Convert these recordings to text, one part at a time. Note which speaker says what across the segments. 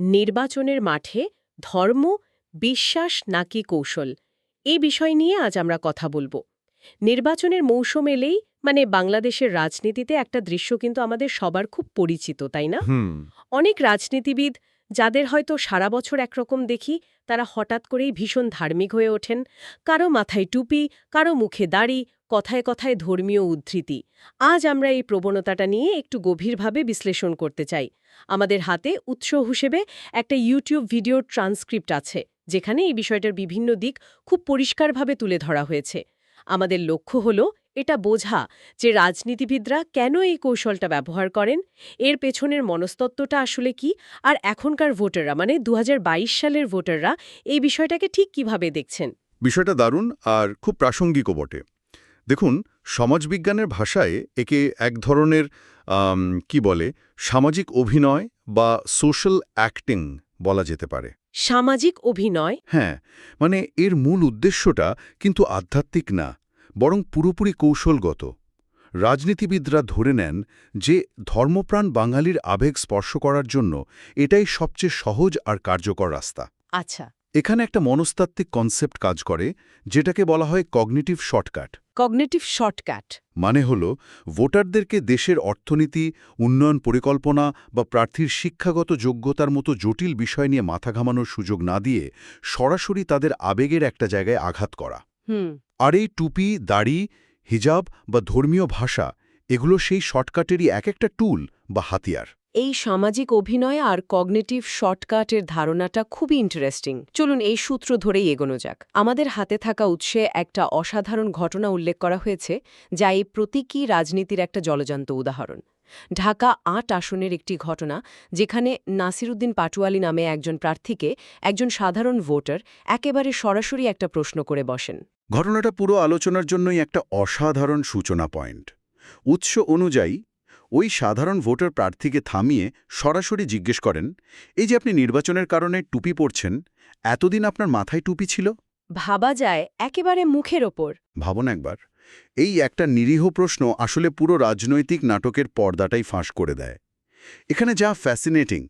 Speaker 1: নির্বাচনের মাঠে ধর্ম বিশ্বাস নাকি কৌশল? এই বিষয় নিয়ে আজ আমরা কথা বলব। নির্বাচনের মৌসুম এলেই মানে বাংলাদেশের রাজনীতিতে একটা দৃশ্য কিন্তু আমাদের সবার খুব পরিচিত তাই না? অনেক রাজনীতিবিদ যাদের হয়তো সারা বছর একরকম দেখি তারা হঠাৎ করেই ভীষণ ধার্মিক হয়ে ওঠেন। কারও মাথায় টুপি কারও মুখে দাড়ি কথায় কথায় ধর্মীয় উদ্ধৃতি। আজ আমরা এই প্রবণতাটা নিয়ে একটু গভীরভাবে বিশ্লেষণ করতে চাই। আমাদের হাতে উৎস হিসেবে একটা ইউটিউব ভিডিওর ট্রান্সক্রিপ্ট আছে, যেখানে এই বিষয়টার বিভিন্ন দিক খুব পরিষ্কারভাবে তুলে ধরা হয়েছে। আমাদের লক্ষ্য হল এটা বোঝা যে রাজনীতিবিদরা কেন এই কৌশলটা ব্যবহার করেন, এর পেছনের মনস্তত্ত্বটা আসলে কি, আর এখনকার ভোটাররা মানে দু হাজার বাইশ সালের ভোটাররা এই বিষয়টাকে ঠিক কীভাবে দেখছেন?
Speaker 2: বিষয়টা দারুণ আর খুব প্রাসঙ্গিকও বটে। দেখুন সমাজবিজ্ঞানের ভাষায় একে এক ধরনের কি বলে সামাজিক অভিনয় বা সোশ্যাল অ্যাক্টিং বলা যেতে পারে।
Speaker 1: সামাজিক অভিনয়?
Speaker 2: হ্যাঁ মানে এর মূল উদ্দেশ্যটা কিন্তু আধ্যাত্মিক না বরং পুরোপুরি কৌশলগত। রাজনীতিবিদরা ধরে নেন যে ধর্মপ্রাণ বাঙালির আবেগ স্পর্শ করার জন্য এটাই সবচেয়ে সহজ আর কার্যকর রাস্তা।
Speaker 1: আচ্ছা
Speaker 2: এখানে একটা মনস্তাত্ত্বিক কনসেপ্ট কাজ করে যেটাকে বলা হয় কগনিটিভ শর্টকাট।
Speaker 1: Cognitive shortcut.
Speaker 2: মানে হল ভোটারদেরকে দেশের অর্থনীতি উন্নয়ন পরিকল্পনা বা প্রার্থীর শিক্ষাগত যোগ্যতার মতো জটিল বিষয় নিয়ে মাথা ঘামানোর সুযোগ না দিয়ে সরাসরি তাদের আবেগের একটা জায়গায় আঘাত করা। আর এই টুপি দাড়ি হিজাব বা ধর্মীয় ভাষা এগুলো সেই শর্টকাটেরই এক একটা টুল বা হাতিয়ার।
Speaker 1: এই সামাজিক অভিনয় আর কগনেটিভ শর্টকাটের ধারণাটা খুবই ইন্টারেস্টিং চলুন এই সূত্র ধরেই এগোনো যাক। আমাদের হাতে থাকা উৎসে একটা অসাধারণ ঘটনা উল্লেখ করা হয়েছে, যা এই প্রতীকী রাজনীতির একটা জলজান্ত উদাহরণ। ঢাকা আট আসনের একটি ঘটনা, যেখানে নাসিরুদ্দিন পাটুয়ালি নামে একজন প্রার্থীকে একজন সাধারণ ভোটার একেবারে সরাসরি একটা প্রশ্ন করে বসেন।
Speaker 2: ঘটনাটা পুরো আলোচনার জন্যই একটা অসাধারণ সূচনা পয়েন্ট। উৎস অনুযায়ী ওই সাধারণ ভোটার প্রার্থীকে থামিয়ে সরাসরি জিজ্ঞেস করেন এই যে আপনি নির্বাচনের কারণে টুপি পরছেন এতদিন আপনার মাথায় টুপি ছিল?
Speaker 1: ভাবা যায় একেবারে মুখের ওপর।
Speaker 2: ভাবুন একবার এই একটা নিরীহ প্রশ্ন আসলে পুরো রাজনৈতিক নাটকের পর্দাটাই ফাঁস করে দেয়। এখানে যা ফ্যাসিনেটিং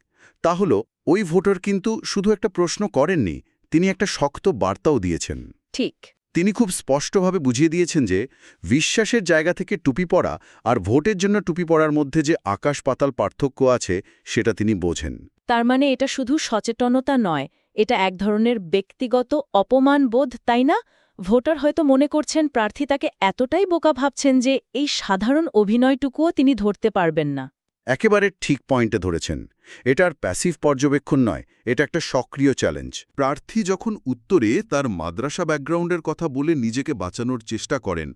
Speaker 2: তা হল ওই ভোটার কিন্তু শুধু একটা প্রশ্ন করেননি তিনি একটা শক্ত বার্তাও দিয়েছেন।
Speaker 1: ঠিক।
Speaker 2: তিনি খুব স্পষ্টভাবে বুঝিয়ে দিয়েছেন যে, বিশ্বাসের জায়গা থেকে টুপি পরা আর ভোটের জন্য টুপি পরার মধ্যে যে আকাশ পাতাল পার্থক্য আছে, সেটা তিনি বোঝেন।
Speaker 1: তার মানে এটা শুধু সচেতনতা নয়, এটা এক ধরনের ব্যক্তিগত অপমান বোধ তাই না? ভোটার হয়তো মনে করছেন প্রার্থী তাকে এতটাই বোকা ভাবছেন যে, এই সাধারণ অভিনয়টুকুও তিনি ধরতে পারবেন না।
Speaker 2: একেবারে ঠিক পয়েন্টে ধরেছেন। এটার প্যাসিভ পর্যবেক্ষণ নয় এটা একটা সক্রিয় চ্যালেঞ্জ। প্রার্থী যখন উত্তরে তার মাদ্রাসা ব্যাকগ্রাউন্ডের কথা বলে নিজেকে বাঁচানোর চেষ্টা করেন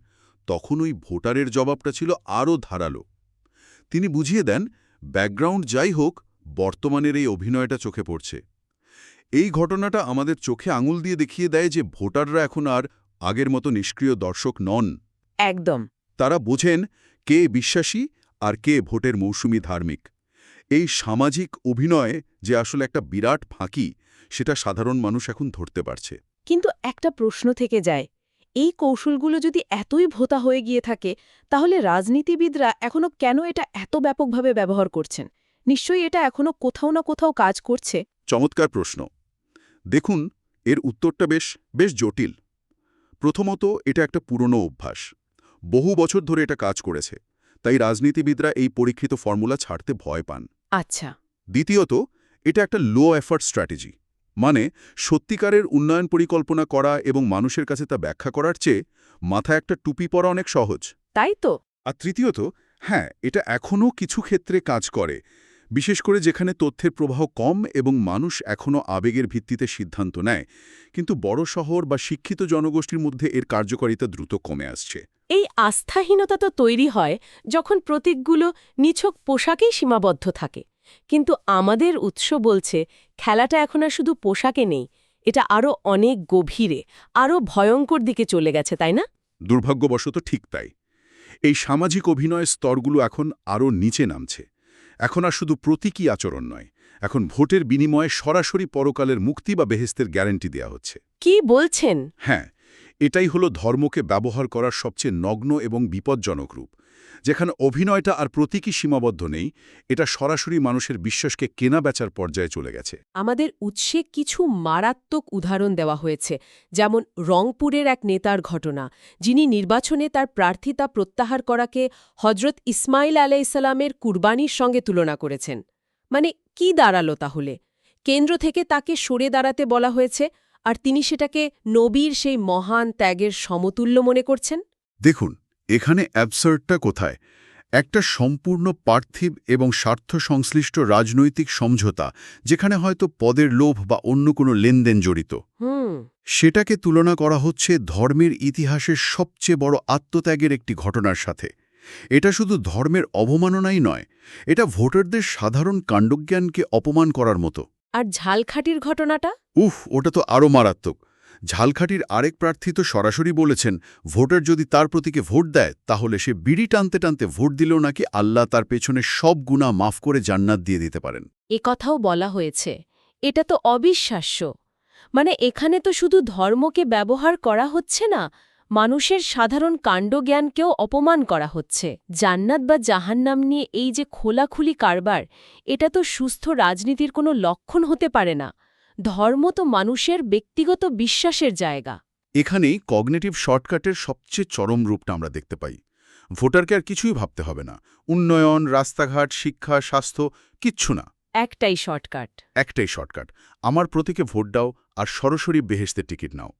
Speaker 2: তখন ওই ভোটারের জবাবটা ছিল আরও ধারালো। তিনি বুঝিয়ে দেন ব্যাকগ্রাউন্ড যাই হোক বর্তমানের এই অভিনয়টা চোখে পড়ছে। এই ঘটনাটা আমাদের চোখে আঙুল দিয়ে দেখিয়ে দেয় যে ভোটাররা এখন আর আগের মতো নিষ্ক্রিয় দর্শক নন।
Speaker 1: একদম।
Speaker 2: তারা বোঝেন কে বিশ্বাসী আর কে ভোটের মৌসুমি ধার্মিক। এই সামাজিক অভিনয় যে আসলে একটা বিরাট ফাঁকি সেটা সাধারণ মানুষ এখন ধরতে পারছে।
Speaker 1: কিন্তু একটা প্রশ্ন থেকে যায় এই কৌশলগুলো যদি এতই ভোতা হয়ে গিয়ে থাকে তাহলে রাজনীতিবিদরা এখনও কেন এটা এত ব্যাপকভাবে ব্যবহার করছেন? নিশ্চয়ই এটা এখনও কোথাও না কোথাও কাজ করছে।
Speaker 2: চমৎকার প্রশ্ন। দেখুন এর উত্তরটা বেশ বেশ জটিল। প্রথমত এটা একটা পুরনো অভ্যাস। বহু বছর ধরে এটা কাজ করেছে। তাই রাজনীতিবিদরা এই পরীক্ষিত ফর্মুলা ছাড়তে ভয় পান।
Speaker 1: আচ্ছা।
Speaker 2: দ্বিতীয়ত এটা একটা লো এফার্ট স্ট্র্যাটেজি মানে সত্যিকারের উন্নয়ন পরিকল্পনা করা এবং মানুষের কাছে তা ব্যাখ্যা করার চেয়ে মাথায় একটা টুপি পরা অনেক সহজ।
Speaker 1: তাই তো।
Speaker 2: আর তৃতীয়ত হ্যাঁ এটা এখনও কিছু ক্ষেত্রে কাজ করে বিশেষ করে যেখানে তথ্যের প্রবাহ কম এবং মানুষ এখনও আবেগের ভিত্তিতে সিদ্ধান্ত নেয় কিন্তু বড় শহর বা শিক্ষিত জনগোষ্ঠীর মধ্যে এর কার্যকারিতা দ্রুত কমে আসছে।
Speaker 1: এই আস্থাহীনতা তো তৈরি হয় যখন প্রতীকগুলো নিছক পোশাকেই সীমাবদ্ধ থাকে। কিন্তু আমাদের উৎস বলছে খেলাটা এখন আর শুধু পোশাকে নেই এটা আরও অনেক গভীরে আরও ভয়ঙ্কর দিকে চলে গেছে তাই না?
Speaker 2: দুর্ভাগ্যবশত ঠিক তাই। এই সামাজিক অভিনয় স্তরগুলো এখন আরও নিচে নামছে। এখন আর শুধু প্রতীকী আচরণ নয় এখন ভোটের বিনিময়ে সরাসরি পরকালের মুক্তি বা বেহেস্তের গ্যারেন্টি দেওয়া হচ্ছে।
Speaker 1: কি বলছেন?
Speaker 2: হ্যাঁ এটাই হলো ধর্মকে ব্যবহার করার সবচেয়ে নগ্ন এবং বিপজ্জনক রূপ। যেখানে অভিনয়টা আর প্রতীকী সীমাবদ্ধ নেই, এটা সরাসরি মানুষের বিশ্বাসকে কেনা বেচার পর্যায়ে চলে গেছে।
Speaker 1: আমাদের উৎসে কিছু মারাত্মক উদাহরণ দেওয়া হয়েছে, যেমন রংপুরের এক নেতার ঘটনা, যিনি নির্বাচনে তার প্রার্থিতা প্রত্যাহার করাকে হজরত ইসমাইল আলাইসাল্লামের কুরবানির সঙ্গে তুলনা করেছেন। মানে কি দাঁড়াল তাহলে? কেন্দ্র থেকে তাকে সরে দাঁড়াতে বলা হয়েছে আর তিনি সেটাকে নবীর সেই মহান ত্যাগের সমতুল্য মনে করছেন?
Speaker 2: দেখুন এখানে অ্যাবসার্ডটা কোথায়? একটা সম্পূর্ণ পার্থিব এবং স্বার্থ সংশ্লিষ্ট রাজনৈতিক সমঝোতা যেখানে হয়তো পদের লোভ বা অন্য কোনো লেনদেন জড়িত। সেটাকে তুলনা করা হচ্ছে ধর্মের ইতিহাসের সবচেয়ে বড় আত্মত্যাগের একটি ঘটনার সাথে। এটা শুধু ধর্মের অবমাননাই নয় এটা ভোটারদের সাধারণ কাণ্ডজ্ঞানকে অপমান করার মতো।
Speaker 1: আর ঝালখাটির ঘটনাটা?
Speaker 2: উফ ওটা তো আরও মারাত্মক। ঝালখাটির আরেক প্রার্থী তো সরাসরি বলেছেন ভোটার যদি তার প্রতীকে ভোট দেয় তাহলে সে বিড়ি টানতে টানতে ভোট দিলেও নাকি আল্লাহ তার পেছনে সব গুণা মাফ করে জান্নাত দিয়ে দিতে পারেন।
Speaker 1: এ কথাও বলা হয়েছে। এটা তো অবিশ্বাস্য। মানে এখানে তো শুধু ধর্মকে ব্যবহার করা হচ্ছে না মানুষের সাধারণ কাণ্ডজ্ঞানকেও অপমান করা হচ্ছে। জান্নাত বা জাহান্নাম নিয়ে এই যে খোলাখুলি কারবার এটা তো সুস্থ রাজনীতির কোনো লক্ষণ হতে পারে না। ধর্ম তো মানুষের ব্যক্তিগত বিশ্বাসের জায়গা।
Speaker 2: এখানেই কগনেটিভ শর্টকাটের সবচেয়ে চরম রূপটা আমরা দেখতে পাই। ভোটারকে আর কিছুই ভাবতে হবে না। উন্নয়ন রাস্তাঘাট শিক্ষা স্বাস্থ্য কিচ্ছু না।
Speaker 1: একটাই শর্টকাট।
Speaker 2: একটাই শর্টকাট। আমার প্রতীকে ভোট দাও আর সরাসরি বেহেস্তের টিকিট নাও।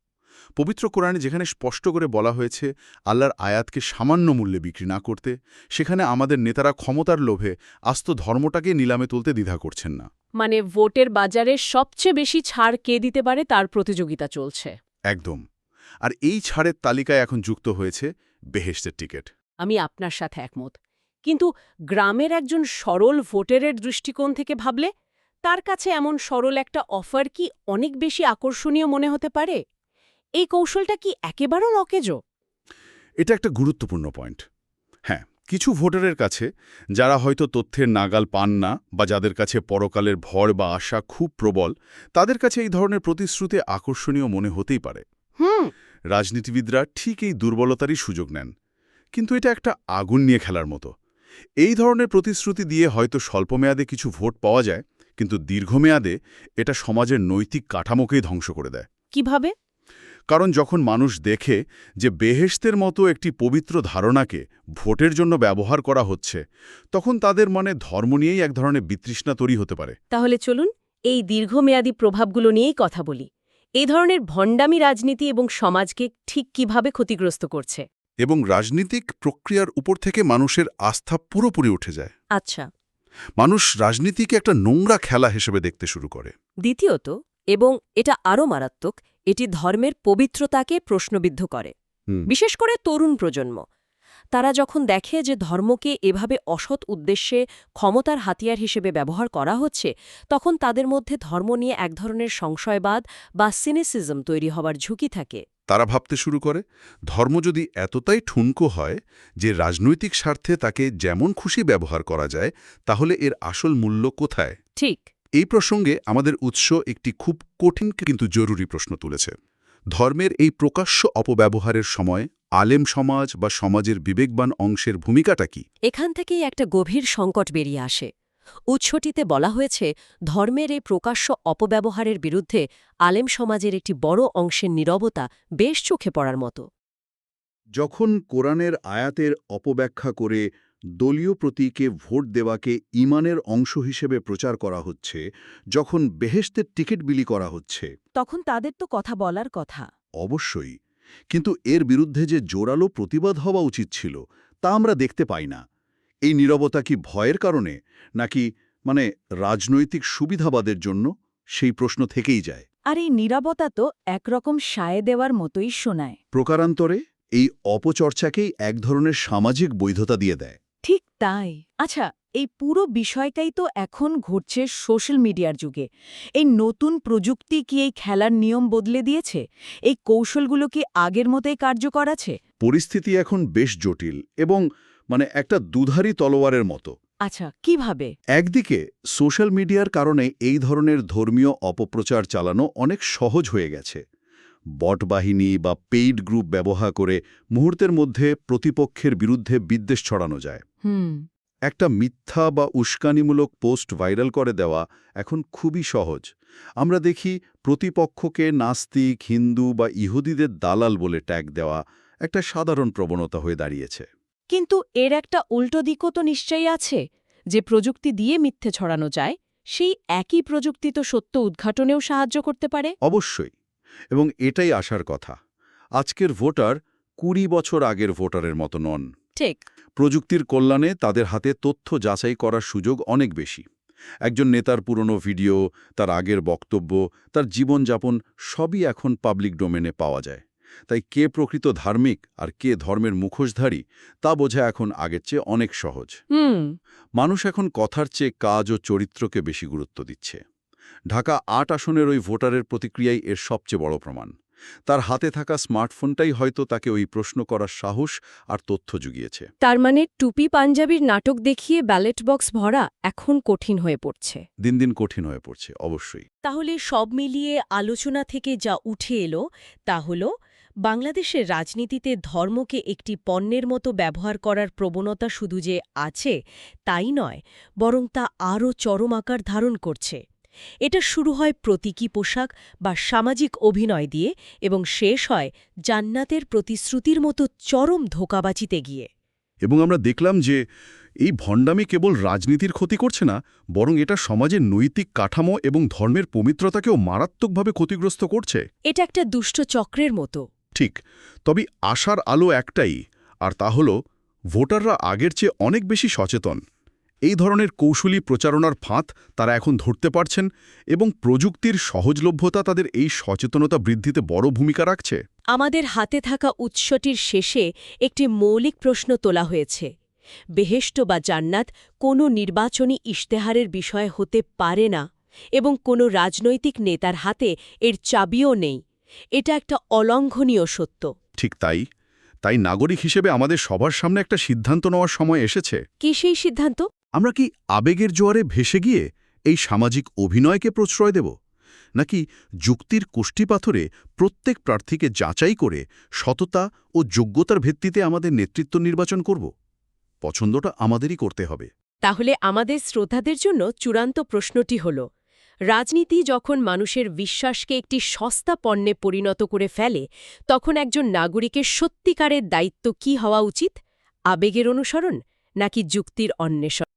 Speaker 2: পবিত্র কোরআনে যেখানে স্পষ্ট করে বলা হয়েছে আল্লাহর আয়াতকে সামান্য মূল্যে বিক্রি না করতে সেখানে আমাদের নেতারা ক্ষমতার লোভে আস্ত ধর্মটাকে নিলামে তুলতে দ্বিধা করছেন না।
Speaker 1: মানে ভোটের বাজারে সবচেয়ে বেশি ছাড় কে দিতে পারে তার প্রতিযোগিতা চলছে।
Speaker 2: একদম। আর এই ছাড়ের তালিকায় এখন যুক্ত হয়েছে বেহেস্তের টিকিট।
Speaker 1: আমি আপনার সাথে একমত। কিন্তু গ্রামের একজন সরল ভোটারের দৃষ্টিকোণ থেকে ভাবলে তার কাছে এমন সরল একটা অফার কি অনেক বেশি আকর্ষণীয় মনে হতে পারে? এই কৌশলটা কি একেবারেও অকেজো
Speaker 2: এটা একটা গুরুত্বপূর্ণ পয়েন্ট। হ্যাঁ কিছু ভোটারের কাছে যারা হয়তো তথ্যের নাগাল পান না বা যাদের কাছে পরকালের ভর বা আশা খুব প্রবল তাদের কাছে এই ধরনের প্রতিশ্রুতি আকর্ষণীয় মনে হতেই পারে।
Speaker 1: হুম।
Speaker 2: রাজনীতিবিদরা ঠিক এই দুর্বলতারই সুযোগ নেন। কিন্তু এটা একটা আগুন নিয়ে খেলার মতো। এই ধরনের প্রতিশ্রুতি দিয়ে হয়তো স্বল্পমেয়াদে কিছু ভোট পাওয়া যায় কিন্তু দীর্ঘমেয়াদে এটা সমাজের নৈতিক কাঠামোকেই ধ্বংস করে দেয়।
Speaker 1: কীভাবে?
Speaker 2: কারণ যখন মানুষ দেখে যে বেহেশতের মতো একটি পবিত্র ধারণাকে ভোটের জন্য ব্যবহার করা হচ্ছে তখন তাদের মনে ধর্ম নিয়েই এক ধরনের বিতৃষ্ণা তৈরি হতে পারে।
Speaker 1: তাহলে চলুন এই দীর্ঘমেয়াদী প্রভাবগুলো নিয়েই কথা বলি। এই ধরনের ভণ্ডামি রাজনীতি এবং সমাজকে ঠিক কীভাবে ক্ষতিগ্রস্ত করছে?
Speaker 2: এবং রাজনীতিক প্রক্রিয়ার উপর থেকে মানুষের আস্থা পুরোপুরি উঠে যায়।
Speaker 1: আচ্ছা।
Speaker 2: মানুষ রাজনীতিকে একটা নোংরা খেলা হিসেবে দেখতে শুরু করে।
Speaker 1: দ্বিতীয়ত এবং এটা আরও মারাত্মক এটি ধর্মের পবিত্রতাকে প্রশ্নবিদ্ধ করে। বিশেষ করে তরুণ প্রজন্ম। তারা যখন দেখে যে ধর্মকে এভাবে অসৎ উদ্দেশ্যে ক্ষমতার হাতিয়ার হিসেবে ব্যবহার করা হচ্ছে তখন তাদের মধ্যে ধর্ম নিয়ে এক ধরনের সংশয়বাদ বা সিনিসিজম তৈরি হবার ঝুঁকি থাকে।
Speaker 2: তারা ভাবতে শুরু করে ধর্ম যদি এতটাই ঠুনকো হয় যে রাজনৈতিক স্বার্থে তাকে যেমন খুশি ব্যবহার করা যায় তাহলে এর আসল মূল্য কোথায়?
Speaker 1: ঠিক।
Speaker 2: এই প্রসঙ্গে আমাদের উৎস একটি খুব কঠিন কিন্তু জরুরি প্রশ্ন তুলেছে। ধর্মের এই প্রকাশ্য অপব্যবহারের সময় আলেম সমাজ বা সমাজের বিবেকবান অংশের ভূমিকাটা কি?
Speaker 1: এখান থেকেই একটা গভীর সংকট বেরিয়ে আসে। উৎসটিতে বলা হয়েছে ধর্মের এই প্রকাশ্য অপব্যবহারের বিরুদ্ধে আলেম সমাজের একটি বড় অংশের নীরবতা বেশ চোখে পড়ার মতো।
Speaker 2: যখন কোরআনের আয়াতের অপব্যাখ্যা করে দলীয় প্রতীকে ভোট দেওয়াকে ইমানের অংশ হিসেবে প্রচার করা হচ্ছে যখন বেহেশতের টিকিট বিলি করা হচ্ছে।
Speaker 1: তখন তাদের তো কথা বলার কথা।
Speaker 2: অবশ্যই। কিন্তু এর বিরুদ্ধে যে জোরালো প্রতিবাদ হওয়া উচিত ছিল তা আমরা দেখতে পাই না। এই নীরবতা কি ভয়ের কারণে নাকি মানে রাজনৈতিক সুবিধাবাদের জন্য? সেই প্রশ্ন থেকেই যায়।
Speaker 3: আর এই নিরাপত্তা তো একরকম সায় দেওয়ার মতোই শোনায়।
Speaker 2: প্রকারান্তরে এই অপচর্চাকেই এক ধরনের সামাজিক বৈধতা দিয়ে দেয়।
Speaker 3: তাই। আচ্ছা এই পুরো বিষয়টাই তো এখন ঘটছে সোশ্যাল মিডিয়ার যুগে। এই নতুন প্রযুক্তি কি এই খেলার নিয়ম বদলে দিয়েছে? এই কৌশলগুলো কি আগের মতোই কার্যকর আছে?
Speaker 2: পরিস্থিতি এখন বেশ জটিল এবং মানে একটা দুধারী তলোয়ারের মতো।
Speaker 3: আচ্ছা কীভাবে?
Speaker 2: একদিকে সোশ্যাল মিডিয়ার কারণে এই ধরনের ধর্মীয় অপপ্রচার চালানো অনেক সহজ হয়ে গেছে। বট বাহিনী বা পেইড গ্রুপ ব্যবহার করে মুহূর্তের মধ্যে প্রতিপক্ষের বিরুদ্ধে বিদ্বেষ ছড়ানো যায়। একটা মিথ্যা বা উস্কানিমূলক পোস্ট ভাইরাল করে দেওয়া এখন খুবই সহজ। আমরা দেখি প্রতিপক্ষকে নাস্তিক হিন্দু বা ইহুদিদের দালাল বলে ট্যাগ দেওয়া একটা সাধারণ প্রবণতা হয়ে দাঁড়িয়েছে।
Speaker 3: কিন্তু এর একটা উল্টো দিকও তো নিশ্চয়ই আছে। যে প্রযুক্তি দিয়ে মিথ্যে ছড়ানো যায় সেই একই প্রযুক্তি তো সত্য উদ্ঘাটনেও সাহায্য করতে পারে।
Speaker 2: অবশ্যই। এবং এটাই আসার কথা। আজকের ভোটার কুড়ি বছর আগের ভোটারের মতো নন।
Speaker 3: ঠিক।
Speaker 2: প্রযুক্তির কল্যাণে তাদের হাতে তথ্য যাচাই করার সুযোগ অনেক বেশি। একজন নেতার পুরনো ভিডিও তার আগের বক্তব্য তার জীবনযাপন সবই এখন পাবলিক ডোমেনে পাওয়া যায়। তাই কে প্রকৃত ধার্মিক আর কে ধর্মের মুখোশধারী তা বোঝা এখন আগের চেয়ে অনেক সহজ। মানুষ এখন কথার চেয়ে কাজ ও চরিত্রকে বেশি গুরুত্ব দিচ্ছে। ঢাকা আট আসনের ওই ভোটারের প্রতিক্রিয়াই এর সবচেয়ে বড় প্রমাণ। তার হাতে থাকা স্মার্টফোনটাই হয়তো তাকে ওই প্রশ্ন করার সাহস আর তথ্য জুগিয়েছে।
Speaker 1: তার মানে টুপি পাঞ্জাবির নাটক দেখিয়ে ব্যালেট বক্স ভরা এখন কঠিন হয়ে পড়ছে।
Speaker 2: দিন দিন কঠিন হয়ে পড়ছে অবশ্যই।
Speaker 1: তাহলে সব মিলিয়ে আলোচনা থেকে যা উঠে এলো তা হল বাংলাদেশের রাজনীতিতে ধর্মকে একটি পণ্যের মতো ব্যবহার করার প্রবণতা শুধু যে আছে তাই নয় বরং তা আরও চরম আকার ধারণ করছে। এটা শুরু হয় প্রতীকী পোশাক বা সামাজিক অভিনয় দিয়ে এবং শেষ হয় জান্নাতের প্রতিশ্রুতির মতো চরম ধোকাবাচিতে গিয়ে।
Speaker 2: এবং আমরা দেখলাম যে এই ভণ্ডামি কেবল রাজনীতির ক্ষতি করছে না বরং এটা সমাজের নৈতিক কাঠামো এবং ধর্মের পবিত্রতাকেও মারাত্মকভাবে ক্ষতিগ্রস্ত করছে।
Speaker 1: এটা একটা দুষ্ট চক্রের মতো।
Speaker 2: ঠিক তবে আশার আলো একটাই আর তা হল ভোটাররা আগের চেয়ে অনেক বেশি সচেতন। এই ধরনের কৌশলী প্রচারণার ফাঁদ তারা এখন ধরতে পারছেন এবং প্রযুক্তির সহজলভ্যতা তাদের এই সচেতনতা বৃদ্ধিতে বড় ভূমিকা রাখছে।
Speaker 1: আমাদের হাতে থাকা উৎসটির শেষে একটি মৌলিক প্রশ্ন তোলা হয়েছে। বেহেষ্ট বা জান্নাত কোনো নির্বাচনী ইশতেহারের বিষয় হতে পারে না এবং কোনো রাজনৈতিক নেতার হাতে এর চাবিও নেই। এটা একটা অলঙ্ঘনীয় সত্য।
Speaker 2: ঠিক তাই। তাই নাগরিক হিসেবে আমাদের সবার সামনে একটা সিদ্ধান্ত নেওয়ার সময় এসেছে।
Speaker 1: কি সেই সিদ্ধান্ত?
Speaker 2: আমরা কি আবেগের জোয়ারে ভেসে গিয়ে এই সামাজিক অভিনয়কে প্রশ্রয় দেব? নাকি যুক্তির কোষ্ঠীপাথরে প্রত্যেক প্রার্থীকে যাচাই করে সততা ও যোগ্যতার ভিত্তিতে আমাদের নেতৃত্ব নির্বাচন করব? পছন্দটা আমাদেরই করতে হবে।
Speaker 1: তাহলে আমাদের শ্রোতাদের জন্য চূড়ান্ত প্রশ্নটি হল, রাজনীতি যখন মানুষের বিশ্বাসকে একটি সস্তা পণ্যে পরিণত করে ফেলে, তখন একজন নাগরিকের সত্যিকারের দায়িত্ব কি হওয়া উচিত? আবেগের অনুসরণ নাকি যুক্তির অন্বেষণ?